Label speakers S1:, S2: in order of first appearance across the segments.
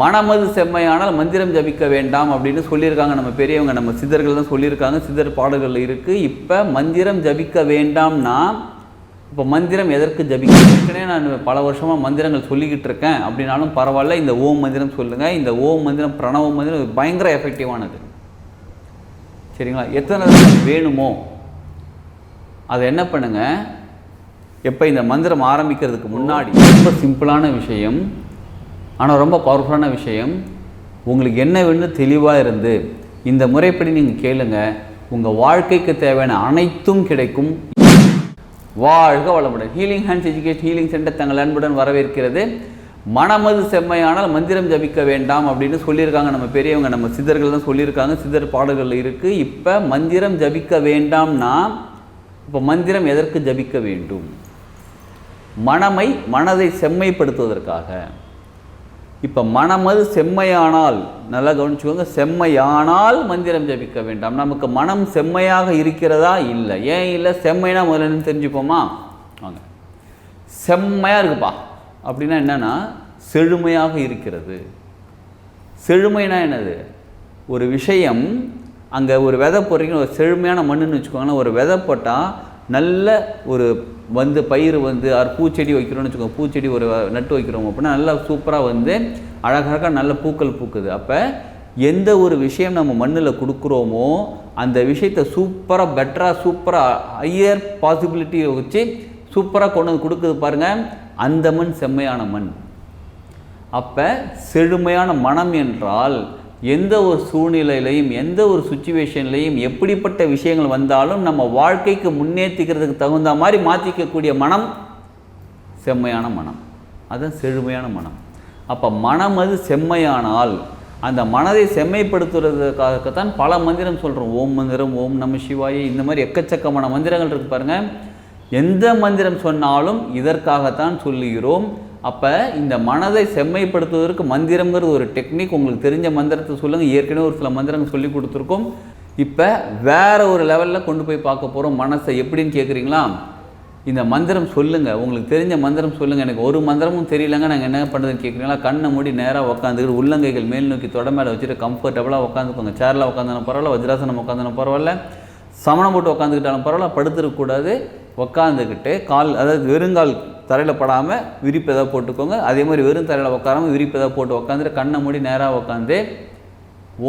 S1: மனமது செம்மையானால் மந்திரம் ஜபிக்க வேண்டாம் அப்படின்னு சொல்லியிருக்காங்க. நம்ம பெரியவங்க நம்ம சித்தர்கள் தான் சொல்லியிருக்காங்க. சித்தர் பாடல்களில் இருக்குது இப்போ மந்திரம் ஜபிக்க வேண்டாம்னா இப்போ மந்திரம் எதற்கு ஜபிக்க? ஏற்கனவே நான் பல வருஷமாக மந்திரங்கள் சொல்லிக்கிட்டு இருக்கேன். அப்படின்னாலும் பரவாயில்ல இந்த ஓம் மந்திரம் சொல்லுங்கள் இந்த ஓம் மந்திரம் பிரணவ மந்திரம் பயங்கர எஃபெக்டிவானது சரிங்களா? எத்தனை வேணுமோ அதை என்ன பண்ணுங்க? எப்போ இந்த மந்திரம் ஆரம்பிக்கிறதுக்கு முன்னாடி ரொம்ப சிம்பிளான விஷயம் ஆனால் ரொம்ப பவர்ஃபுல்லான விஷயம் உங்களுக்கு என்ன வேணும்னு தெளிவாக இருந்து இந்த முறைப்படி நீங்கள் கேளுங்க. உங்கள் வாழ்க்கைக்கு தேவையான அனைத்தும் கிடைக்கும். வாழ்க வளமுடன். Healing hands education healing centre தங்கள் அன்புடன் வரவேற்கிறது. மனமது செம்மையானால் மந்திரம் ஜபிக்க வேண்டாம் அப்படின்னு சொல்லியிருக்காங்க. நம்ம பெரியவங்க நம்ம சித்தர்கள் தான் சொல்லியிருக்காங்க. சித்தர் பாடல்கள் இருக்குது இப்போ மந்திரம் ஜபிக்க வேண்டாம்னா இப்போ மந்திரம் எதற்கு ஜபிக்க வேண்டும்? மனமை மனதை செம்மைப்படுத்துவதற்காக. இப்போ மனமது செம்மையானால் நல்லா கவனிச்சுக்கோங்க செம்மையானால் மந்திரம் ஜபிக்க வேண்டாம். நமக்கு மனம் செம்மையாக இருக்கிறதா? இல்லை. ஏன் இல்லை? செம்மைனா முதல்ல தெரிஞ்சுப்போமா? வாங்க. செம்மையாக இருக்குப்பா. அப்படின்னா என்னென்னா செழுமையாக இருக்கிறது. செழுமைனா என்னது? ஒரு விஷயம் அங்கே ஒரு விதை போடுறீங்க ஒரு செழுமையான மண்ணுன்னு வச்சுக்கோங்களேன் ஒரு விதை போட்டால் நல்ல ஒரு வந்து பயிர் வந்து அவர் பூச்செடி வைக்கிறோம்னு வச்சுக்கோங்க பூச்செடி ஒரு நட்டு வைக்கிறோம் அப்படின்னா நல்லா சூப்பராக வந்து அழகழகாக நல்ல பூக்கள் பூக்குது. அப்போ எந்த ஒரு விஷயம் நம்ம மண்ணில் கொடுக்குறோமோ அந்த விஷயத்தை சூப்பராக பெட்டராக சூப்பராக ஹையர் பாசிபிலிட்டியை வச்சு சூப்பராக கொண்டு வந்து கொடுக்குது பாருங்கள் அந்த மண் செம்மையான மண். அப்போ செழுமையான மனம் என்றால் எந்த ஒரு சூழ்நிலையிலையும் எந்த ஒரு சுச்சுவேஷன்லையும் எப்படிப்பட்ட விஷயங்கள் வந்தாலும் நம்ம வாழ்க்கைக்கு முன்னேற்றிக்கிறதுக்கு தகுந்த மாதிரி மாற்றிக்கக்கூடிய மனம் செம்மையான மனம். அதுதான் செழுமையான மனம். அப்போ மனம் அது செம்மையானால் அந்த மனதை செம்மைப்படுத்துறதுக்காகத்தான் பல மந்திரம் சொல்கிறோம் ஓம் மந்திரம் ஓம் நம சிவாய இந்த மாதிரி எக்கச்சக்கமான மந்திரங்கள் இருக்கு பாருங்கள் எந்த மந்திரம் சொன்னாலும் இதற்காகத்தான் சொல்லுகிறோம். அப்போ இந்த மனதை செம்மைப்படுத்துவதற்கு மந்திரங்கிறது ஒரு டெக்னிக் உங்களுக்கு தெரிஞ்ச மந்திரத்தை சொல்லுங்கள் ஏற்கனவே ஒரு சில மந்திரங்கள் சொல்லி கொடுத்துருக்கோம். இப்போ வேறு ஒரு லெவலில் கொண்டு போய் பார்க்க போகிறோம் மனசை எப்படின்னு கேட்குறீங்களா இந்த மந்திரம் சொல்லுங்கள் உங்களுக்கு தெரிஞ்ச மந்திரம் சொல்லுங்கள் எனக்கு ஒரு மந்திரமும் தெரியலங்க. நாங்கள் என்ன பண்ணுறதுன்னு கேட்குறீங்களா கண்ணை மூடி நேராக உட்காந்துக்கிட்டு உள்ளங்கைகள் மேல் நோக்கி தொட மேலே வச்சுட்டு கம்ஃபர்டபுளாக உட்காந்துக்கோங்க சேரில் உட்காந்தாலும் பரவாயில்ல. வஜ்ராசனம் உட்காந்தாலும் பரவாயில்ல. சமணம் போட்டு உட்காந்துக்கிட்டாலும் பரவாயில்ல. படுத்துருக்கக்கூடாது உட்காந்துக்கிட்டு கால் அதாவது வெறுங்கால் தரையில் படாமல் விரிப்பு எதாவது போட்டுக்கோங்க. அதே மாதிரி வெறும் தரையில் உட்காராமல் விரிப்பு எதாவது போட்டு உட்காந்துட்டு கண்ணை மூடி நேராக உட்காந்து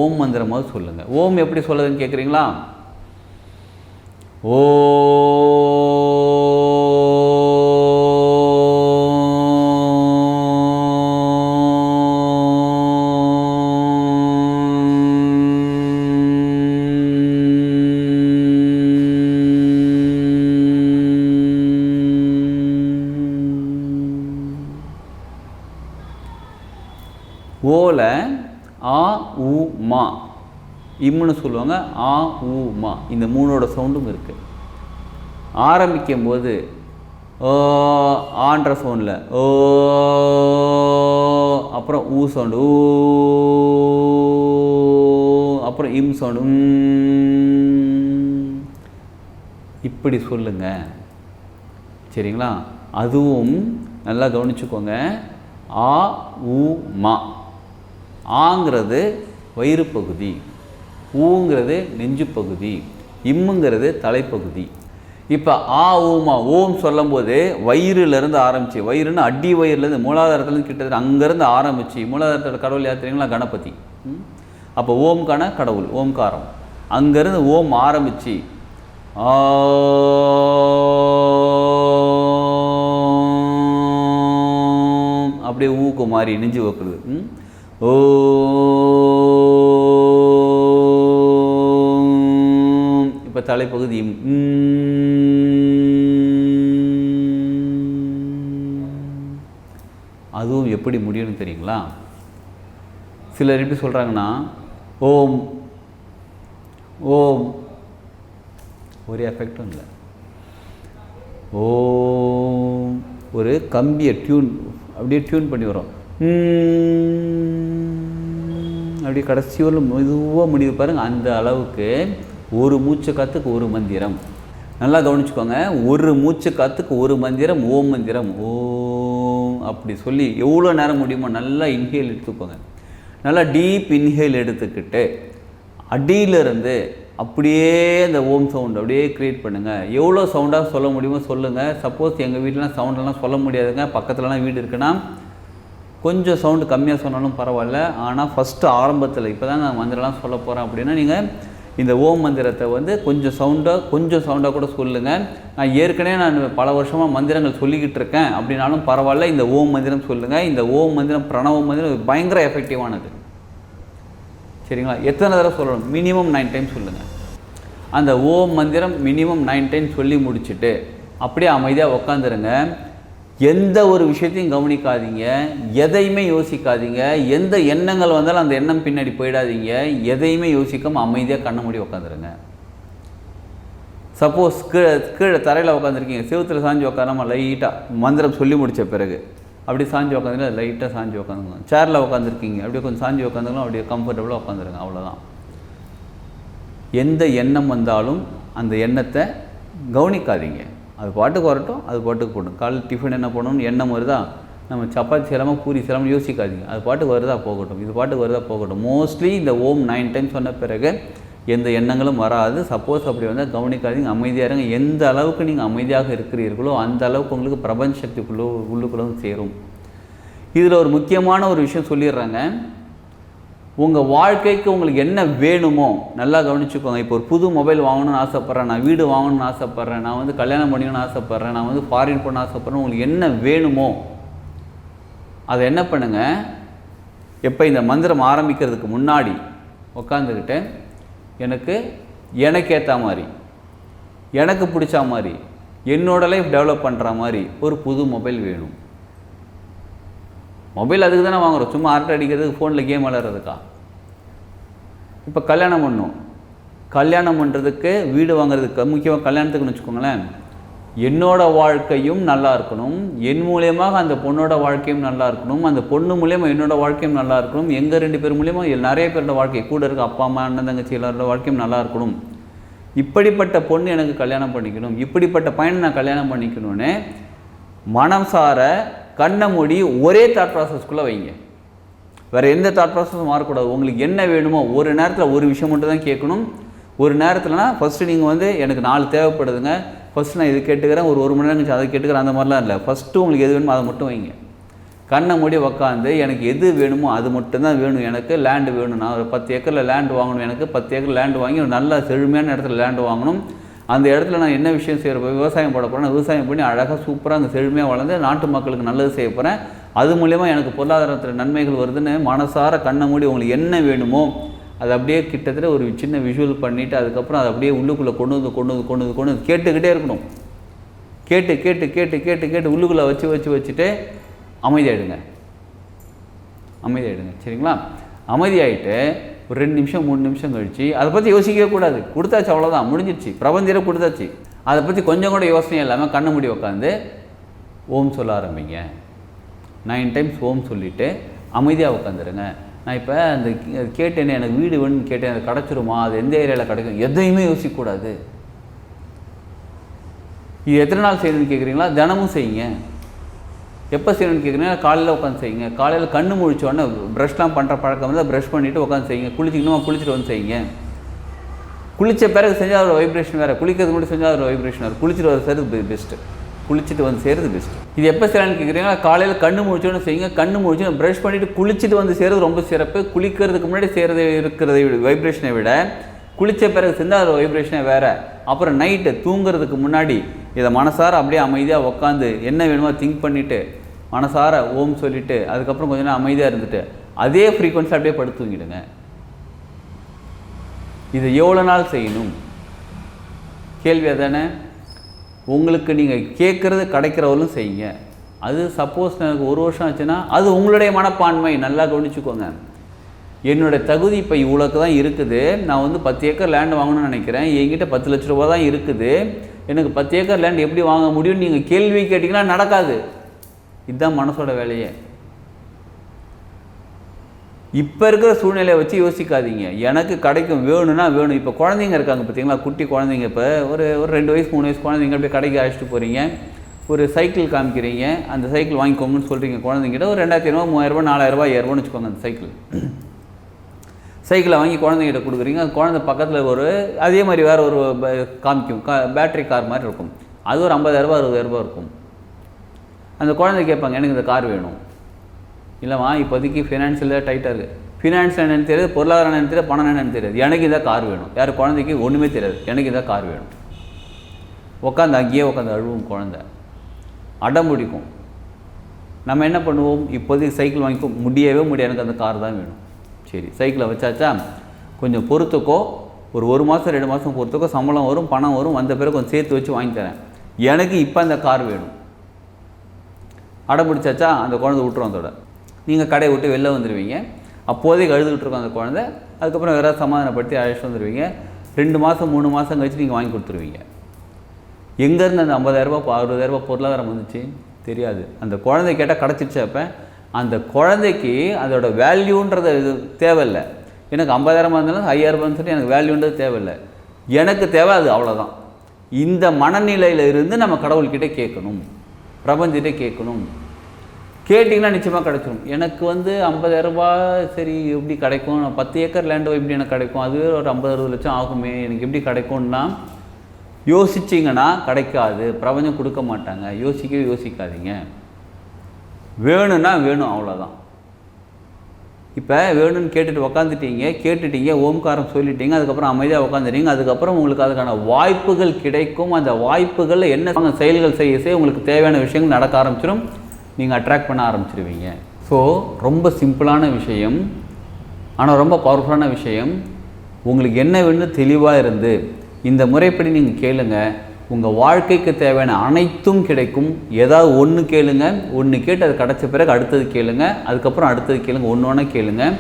S1: ஓம் மந்திரமாவது சொல்லுங்கள் ஓம் எப்படி சொல்லுதுன்னு கேட்குறீங்களா ஓ ஓல ஆ உ மா. இம்முன்னு சொல்லுவாங்க ஆ உ மா. இந்த மூணோட சவுண்டும் இருக்குது ஆரம்பிக்கும் போது ஓ ஆன்ற சவுண்டில் ஓ அப்புறம் ஊ சவுண்டு ஊ அப்புறம் இம் சவுண்டு இப்படி சொல்லுங்க. சரிங்களா? அதுவும் நல்லா கவனிச்சுக்கோங்க. ஆ உ மா. ஆங்கிறது வயிறு பகுதி ஊங்கிறது நெஞ்சு பகுதி இம்முங்கிறது தலைப்பகுதி. இப்போ ஆ ஊமா ஓம் சொல்லும்போது வயிறுலேருந்து ஆரம்பிச்சு வயிறுன்னு அடி வயிறுலேருந்து மூலாதாரத்துலேருந்து கிட்டத்தட்ட அங்கேருந்து ஆரம்பிச்சு மூலாதாரத்தோட கடவுள் யாத்திரைங்களா கணபதி. ம்? அப்போ ஓம்கான கடவுள் ஓம்காரம். அங்கேருந்து ஓம் ஆரம்பிச்சு ஆம் அப்படியே ஊக்கு மாறி நெஞ்சு வைக்கிறது. ஓம். இப்போ தலைப்பகுதி. அதுவும் எப்படி முடியும்னு தெரியுங்களா? சிலர் எப்படி சொல்கிறாங்கன்னா ஓம். ஓம். ஒரே எஃபெக்டும் இல்லை. ஓம். ஒரு கம்பியை டியூன் அப்படியே டியூன் பண்ணி வரும். அப்படியே கடைசியோடு மெதுவாக முடிவு பாருங்கள் அந்த அளவுக்கு ஒரு மூச்சு காத்துக்கு ஒரு மந்திரம். நல்லா கவனிச்சுக்கோங்க. ஒரு மூச்சு காத்துக்கு ஒரு மந்திரம் ஓம் மந்திரம். ஓம் அப்படி சொல்லி எவ்வளோ நேரம் முடியுமோ நல்லா இன்ஹேல் எடுத்துக்கோங்க. நல்லா டீப் இன்ஹேல் எடுத்துக்கிட்டு அடியிலிருந்து அப்படியே அந்த ஓம் சவுண்ட் அப்படியே க்ரியேட் பண்ணுங்கள் எவ்வளோ சவுண்டாக சொல்ல முடியுமோ சொல்லுங்கள் சப்போஸ் எங்கள் வீட்டிலலாம் சவுண்டெல்லாம் சொல்ல முடியாதுங்க. பக்கத்துலலாம் வீடு இருக்குன்னா கொஞ்சம் சவுண்டு கம்மியாக சொன்னாலும் பரவாயில்ல. ஆனால் ஃபஸ்ட்டு ஆரம்பத்தில் இப்போ தான் நான் மந்திரம்லாம் சொல்ல போகிறேன் அப்படின்னா நீங்கள் இந்த ஓம் மந்திரத்தை வந்து கொஞ்சம் சவுண்டாக கொஞ்சம் சவுண்டாக கூட சொல்லுங்கள் நான் ஏற்கனவே நான் பல வருஷமாக மந்திரங்கள் சொல்லிக்கிட்டு இருக்கேன். அப்படின்னாலும் பரவாயில்ல இந்த ஓம் மந்திரம் சொல்லுங்கள் இந்த ஓம் மந்திரம் பிரணவ மந்திரம் பயங்கர எஃபெக்டிவானது சரிங்களா? எத்தனை தடவை சொல்லணும்? மினிமம் நைன் டைம் சொல்லுங்கள் அந்த ஓம் மந்திரம் மினிமம் நைன் டைம் சொல்லி முடிச்சுட்டு அப்படியே அமைதியாக உக்காந்துருங்க. எந்த ஒரு விஷயத்தையும் கவனிக்காதீங்க. எதையுமே யோசிக்காதீங்க. எந்த எண்ணங்கள் வந்தாலும் அந்த எண்ணம் பின்னாடி போயிடாதீங்க. எதையுமே யோசிக்காமல் அமைதியாக கண்ண மூடி உட்காந்துருங்க சப்போஸ் கீழே கீழே தரையில் உட்காந்துருக்கீங்க செவத்தில் சாஞ்சு உட்காராமல் லைட்டாக மந்திரம் சொல்லி முடித்த பிறகு அப்படி சாஞ்சு உட்காந்துருங்க லைட்டாக சாஞ்சு உட்காந்துருங்க சேரில் உட்காந்துருக்கீங்க அப்படியே கொஞ்சம் சாஞ்சு உட்காந்துங்களும் அப்படியே கம்ஃபர்டபுளாக உட்காந்துருங்க அவ்வளோதான் எந்த எண்ணம் வந்தாலும் அந்த எண்ணத்தை கவனிக்காதீங்க. அது பாட்டுக்கு வரட்டும் அது பாட்டுக்கு போடணும் காலையில் டிஃபன் என்ன பண்ணணும்னு எண்ணம் வருதா நம்ம சப்பாத்தி செய்யலாமா பூரி செய்யலாமா யோசிக்காதீங்க. அது பாட்டுக்கு வருதா போகட்டும். இது பாட்டுக்கு வருதா போகட்டும். மோஸ்ட்லி இந்த ஓம் நைன் டைம் சொன்ன பிறகு எந்த எண்ணங்களும் வராது. சப்போஸ் அப்படி வந்தால் கவனிக்காதீங்க. அமைதியாக இருங்க. எந்த அளவுக்கு நீங்கள் அமைதியாக இருக்கிறீர்களோ அந்த அளவுக்கு உங்களுக்கு பிரபஞ்ச சக்திக்குள்ளே உள்ளுக்குள்ள சேரும். இதில் ஒரு முக்கியமான ஒரு விஷயம் சொல்லிடுறாங்க. உங்கள் வாழ்க்கைக்கு உங்களுக்கு என்ன வேணுமோ நல்லா கவனிச்சுக்கோங்க. இப்போ ஒரு புது மொபைல் வாங்கணும்னு ஆசைப்பட்றேன் நான் வீடு வாங்கணும்னு ஆசைப்பட்றேன் நான் வந்து கல்யாணம் பண்ணிக்கணும்னு ஆசைப்பட்றேன் நான் வந்து ஃபாரின் போகணும்னு ஆசைப்பட்றேன் உங்களுக்கு என்ன வேணுமோ அதை என்ன பண்ணுங்கள் எப்போ இந்த மந்திரம் ஆரம்பிக்கிறதுக்கு முன்னாடி உக்காந்துக்கிட்டு எனக்கு எனக்கு ஏற்ற மாதிரி எனக்கு பிடிச்ச மாதிரி என்னோட லைஃப் டெவலப் பண்ணுற மாதிரி ஒரு புது மொபைல் வேணும். மொபைல் அதுக்கு தானே வாங்குறோம். சும்மா அரட்டை அடிக்கிறதுக்கு ஃபோனில் கேம் விளாட்றதுக்கா இப்போ கல்யாணம் பண்ணணும் கல்யாணம் பண்ணுறதுக்கு வீடு வாங்குறதுக்கு முக்கியமாக கல்யாணத்துக்குன்னு வச்சுக்கோங்களேன். என்னோட வாழ்க்கையும் நல்லா இருக்கணும். என் மூலியமாக அந்த பொண்ணோட வாழ்க்கையும் நல்லா இருக்கணும். அந்த பொண்ணு மூலியமாக என்னோட வாழ்க்கையும் நல்லா இருக்கணும். எங்கள் ரெண்டு பேர் மூலியமாக நிறைய பேரோட வாழ்க்கை கூட இருக்க அப்பா அம்மா அண்ணன் தங்கச்சி எல்லாரோட வாழ்க்கையும் நல்லா இருக்கணும். இப்படிப்பட்ட பொண்ணு எனக்கு கல்யாணம் பண்ணிக்கணும். இப்படிப்பட்ட பையனை நான் கல்யாணம் பண்ணிக்கணும்னு மனம் சார கண்ணை மூடி ஒரே தாட் ப்ராசஸ்க்குள்ளே வைங்க. வேறு எந்த தாட் ப்ராசஸும் மாறக்கூடாது. உங்களுக்கு என்ன வேணுமோ ஒரு நேரத்தில் ஒரு விஷயம் மட்டும் தான் கேட்கணும். ஒரு நேரத்தில்னா ஃபஸ்ட்டு நீங்கள் வந்து எனக்கு நாலு தேவைப்படுதுங்க. ஃபஸ்ட்டு நான் இது கேட்டுக்கிறேன். ஒரு ஒரு மணி நேரம் கழிச்சு அதை கேட்டுக்கிறேன். அந்த மாதிரிலாம் இல்லை. ஃபஸ்ட்டு உங்களுக்கு எது வேணுமோ அதை மட்டும் வைங்க. கண்ணை மூடி உக்காந்து எனக்கு எது வேணுமோ அது மட்டும்தான் வேணும். எனக்கு லேண்டு வேணும். நான் ஒரு பத்து ஏக்கரில் லேண்டு வாங்கணும். எனக்கு பத்து ஏக்கர் லேண்டு வாங்கி ஒரு நல்ல செழுமையான இடத்துல லேண்டு வாங்கணும். அந்த இடத்துல நான் என்ன விஷயம் செய்கிற விவசாயம் போட போகிறேன் விவசாயம் பண்ணி அழகாக சூப்பராக அந்த செழுமையாக வளர்ந்து நாட்டு மக்களுக்கு நல்லது செய்ய போகிறேன் அது மூலயமா எனக்கு பொருளாதாரத்தில் நன்மைகள் வருதுன்னு மனசார கண்ணை மூடி உங்களுக்கு என்ன வேணுமோ அது அப்படியே கிட்டத்தட்ட ஒரு சின்ன விஷுவல் பண்ணிவிட்டு அதுக்கப்புறம் அதை அப்படியே உள்ளுக்குள்ளே கொண்டு வந்து கொண்டு வந்து கொண்டு வந்து கொண்டு வந்து கேட்டுக்கிட்டே இருக்கணும். கேட்டு கேட்டு கேட்டு கேட்டு கேட்டு உள்ளுக்குள்ளே வச்சு வச்சு வச்சுட்டு அமைதியாயிடுங்க. அமைதியாயிடுங்க. சரிங்களா? அமைதியாயிட்டு ஒரு ரெண்டு நிமிஷம் மூணு நிமிஷம் கழிச்சு அதை பற்றி யோசிக்கவே கூடாது. கொடுத்தாச்சு அவ்வளோதான் முடிஞ்சிருச்சு. பிரபஞ்சரம் கொடுத்தாச்சு. அதை பற்றி கொஞ்சம் கூட யோசனை இல்லாமல் கண்ணு முடி உட்காந்து ஓம் சொல்ல ஆரம்பிங்க. நைன் டைம்ஸ் ஓம் சொல்லிவிட்டு அமைதியாக உட்காந்துருங்க நான் இப்போ அந்த கே- கேட்டேனே எனக்கு வீடு வேணும்னு கேட்டேன் அது கிடச்சிருமா? அது எந்த ஏரியாவில் கிடைக்கும்? எதையுமே யோசிக்கக்கூடாது இது எத்தனை நாள் செய்யணும்னு கேட்குறீங்களா தினமும் செய்யுங்க. எப்போ செய்யணும்னு கேட்குறீங்கன்னா காலையில் உட்காந்து செய்யுங்க. காலையில் கண்ணு முழிச்ச உடனே ப்ரஷ்லாம் பண்ணுற பழக்கம் வந்து ப்ரஷ் பண்ணிவிட்டு உட்காந்து செய்யுங்க. குளிச்சிக்கணுமா குளிச்சுட்டு வந்து செய்யுங்க. குளிச்ச பிறகு செஞ்சால் ஒரு வைப்ரேஷன் வேறு. குளிக்கிறது முன்னாடி செஞ்சால் ஒரு வைப்ரேஷன் வேறு. குளிச்சுட்டு வர செய்கிறது பெஸ்ட்டு குளிச்சுட்டு வந்து செய்கிறது பெஸ்ட்டு இது எப்போ செய்யலாம்னு கேட்குறீங்கன்னா காலையில் கண்ணு முழிச்சோன்னு செய்யுங்க. கண்ணு முழிச்சு ப்ரஷ் பண்ணிவிட்டு குளிச்சுட்டு வந்து செய்கிறது ரொம்ப சிறப்பு. குளிக்கிறதுக்கு முன்னாடி செய்கிறது இருக்கிறதை விட வைப்ரேஷனை விட குளித்த பிறகு செஞ்சால் அதோட வைப்ரேஷனே வேறு. அப்புறம் நைட்டு தூங்குறதுக்கு முன்னாடி இதை மனசார அப்படியே அமைதியாக உட்காந்து என்ன வேணுமோ திங்க் பண்ணிவிட்டு மனசார ஓம் சொல்லிவிட்டு அதுக்கப்புறம் கொஞ்ச நேரம் அமைதியாக இருந்துட்டு அதே ஃப்ரீக்குவன்சி அப்படியே படுத்து தூங்கிடுங்க. இதை எவ்வளோ நாள் செய்யணும்? கேள்வி அதானே? உங்களுக்கு நீங்கள் கேட்குறது கிடைக்கிறவர்களும் செய்யுங்க. அது சப்போஸ் எனக்கு ஒரு வருஷம் ஆச்சுன்னா அது உங்களுடைய மனப்பான்மை. நல்லா கவனிச்சுக்கோங்க. என்னுடைய தகுதி இப்போ இவ்வளோக்கு தான் இருக்குது. நான் வந்து பத்து ஏக்கர் லேண்ட் வாங்கணும்னு நினைக்கிறேன். என்கிட்ட பத்து லட்ச ரூபா தான் இருக்குது. எனக்கு பத்து ஏக்கர் லேண்ட் எப்படி வாங்க முடியும்னு நீங்கள் கேள்வி கேட்டிங்கன்னா நடக்காது. இதுதான் மனசோட வேலையே. இப்போ இருக்கிற சூழ்நிலையை வச்சு யோசிக்காதீங்க. எனக்கு கிடைக்கும் வேணும்னா வேணும். இப்போ குழந்தைங்க இருக்காங்க பார்த்தீங்களா? குட்டி குழந்தைங்க. இப்போ ஒரு ஒரு ரெண்டு வயசு மூணு வயசு குழந்தைங்க அப்படியே கடைக்கு அழைச்சிட்டு போகிறீங்க ஒரு சைக்கிள் காமிக்கிறீங்க. அந்த சைக்கிள் வாங்கிக்கோங்கன்னு சொல்கிறீங்க குழந்தைங்கிட்ட ஒரு ரெண்டாயிரத்தி ஐநூறுவா மூவாயிரரூபா நாலாயிரரூபா ஐயாயிரரூபான்னு வச்சுக்கோங்க அந்த சைக்கிள் சைக்கிளை வாங்கி குழந்தைகிட்ட கொடுக்குறீங்க அந்த குழந்தை பக்கத்தில் ஒரு அதே மாதிரி வேறு ஒரு காமிக்கும் கா பேட்டரி கார் மாதிரி இருக்கும். அது ஒரு ஐம்பதாயிரரூபா அறுபதாயிரரூபா இருக்கும். அந்த குழந்தை கேட்பாங்க எனக்கு இந்த கார் வேணும். இல்லைம்மா இப்போதைக்கு ஃபினான்ஷியல் டைட்டாக இருக்குது ஃபினான்ஸ் என்னென்னு தெரியாது பொருளாதாரம் என்னன்னு தெரியாது பணம் என்னென்னு தெரியாது. எனக்கு இந்த கார் வேணும். யார் குழந்தைக்கு ஒன்றுமே தெரியாது. எனக்கு இந்த கார் வேணும். உட்காந்து அங்கேயே உட்காந்து அழுவும் குழந்தை. அடம் பிடிக்கும். நம்ம என்ன பண்ணுவோம்? இப்போதைக்கு சைக்கிள் வாங்கிக்கோ முடியவே முடியாது. எனக்கு அந்த கார் தான் வேணும். சரி சைக்கிளை வச்சாச்சா? கொஞ்சம் பொறுத்துக்கோ. ஒரு ஒரு மாதம் ரெண்டு மாதம் பொறுத்துக்கோ. சம்பளம் வரும் பணம் வரும். வந்த பிறகு கொஞ்சம் சேர்த்து வச்சு வாங்கி தரேன். எனக்கு இப்போ அந்த கார் வேணும். அடம் பிடிச்சாச்சா? அந்த குழந்தை விட்டுரும் அதோட. நீங்கள் கடையை விட்டு வெளில வந்துடுவீங்க அப்போதைக்கு அழுதுகிட்டு அந்த குழந்தை. அதுக்கப்புறம் வேறு சமாதானப்படுத்தி அழைச்சிட்டு வந்துடுவீங்க ரெண்டு மாதம் மூணு மாதம் கழிச்சு நீங்கள் வாங்கி கொடுத்துருவீங்க. எங்கேருந்து அந்த ஐம்பதாயிரரூபா அறுபதாயிரரூபா பொருளாதாரம் வந்துச்சு? தெரியாது. அந்த குழந்தை கேட்டால் கிடச்சிருச்சு அப்போ. அந்த குழந்தைக்கு அதோட வேல்யூன்றது இது தேவையில்லை. எனக்கு ஐம்பதாயிரமாக இருந்தாலும் ஐயாயிரம் இருந்தாலும் எனக்கு வேல்யூன்றது தேவையில்லை. எனக்கு தேவை அது அவ்வளோதான் இந்த மனநிலையில் இருந்து நம்ம கடவுள்கிட்ட கேட்கணும். பிரபஞ்சத்தை கேட்கணும். கேட்டிங்கன்னா நிச்சயமாக கிடைச்சிடும் எனக்கு வந்து 50000 ரூபாய் சரி எப்படி கிடைக்கும்? நான் பத்து ஏக்கர் லேண்டு எப்படி எனக்கு கிடைக்கும்? அதுவே ஒரு ஐம்பது அறுபது லட்சம் ஆகுமே. எனக்கு எப்படி கிடைக்கும்னா யோசிச்சிங்கன்னா கிடைக்காது. பிரபஞ்சம் கொடுக்க மாட்டாங்க. யோசிக்கவே யோசிக்காதீங்க. வேணும்னா வேணும் அவ்வளோதான் இப்போ வேணும்னு கேட்டுட்டு உக்காந்துட்டீங்க கேட்டுட்டீங்க ஓம்காரம் சொல்லிட்டீங்க அதுக்கப்புறம் அமைதியாக உட்காந்துட்டீங்க அதுக்கப்புறம் உங்களுக்கு அதுக்கான வாய்ப்புகள் கிடைக்கும். அந்த வாய்ப்புகளில் என்ன செயல்கள் செய்ய செய்ய உங்களுக்கு தேவையான விஷயங்கள் நடக்க ஆரம்பிச்சிடும் நீங்கள் அட்ராக்ட் பண்ண ஆரம்பிச்சிருவீங்க. ஸோ ரொம்ப சிம்பிளான விஷயம் ஆனால் ரொம்ப பவர்ஃபுல்லான விஷயம். உங்களுக்கு என்ன வேணும்னு தெளிவாக இருந்து இந்த முறைப்படி நீங்கள் கேளுங்கள் உங்கள் வாழ்க்கைக்கு தேவையான அனைத்தும் கிடைக்கும். ஏதாவது ஒன்று கேளுங்க. ஒன்று கேட்டு அது கிடச்ச பிறகு அடுத்தது கேளுங்க. அதுக்கப்புறம் அடுத்தது கேளுங்க. ஒன்று ஒன்றா கேளுங்க.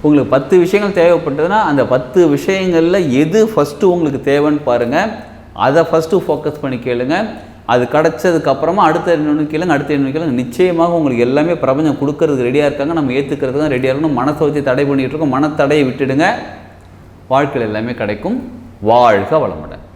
S1: உங்களுக்கு பத்து விஷயங்கள் தேவைப்பட்டதுன்னா அந்த பத்து விஷயங்களில் எது ஃபஸ்ட்டு உங்களுக்கு தேவைன்னு பாருங்கள் அதை ஃபஸ்ட்டு ஃபோக்கஸ் பண்ணி கேளுங்க. அது கிடச்சதுக்கப்புறமா அடுத்த அடுத்த இன்னொன்று கேளுங்க அடுத்த இன்னொன்று கேளுங்க. நிச்சயமாக உங்களுக்கு எல்லாமே பிரபஞ்சம் கொடுக்கறதுக்கு ரெடியாக இருக்காங்க. நம்ம ஏற்றுக்கிறதுக்கு ரெடியாக இருக்கணும். மனசை வச்சு தடை பண்ணிகிட்டு இருக்கோம். மனத்தடையை விட்டுடுங்க. வாழ்க்கையில் எல்லாமே கிடைக்கும். வாழ்க வளமுடன்.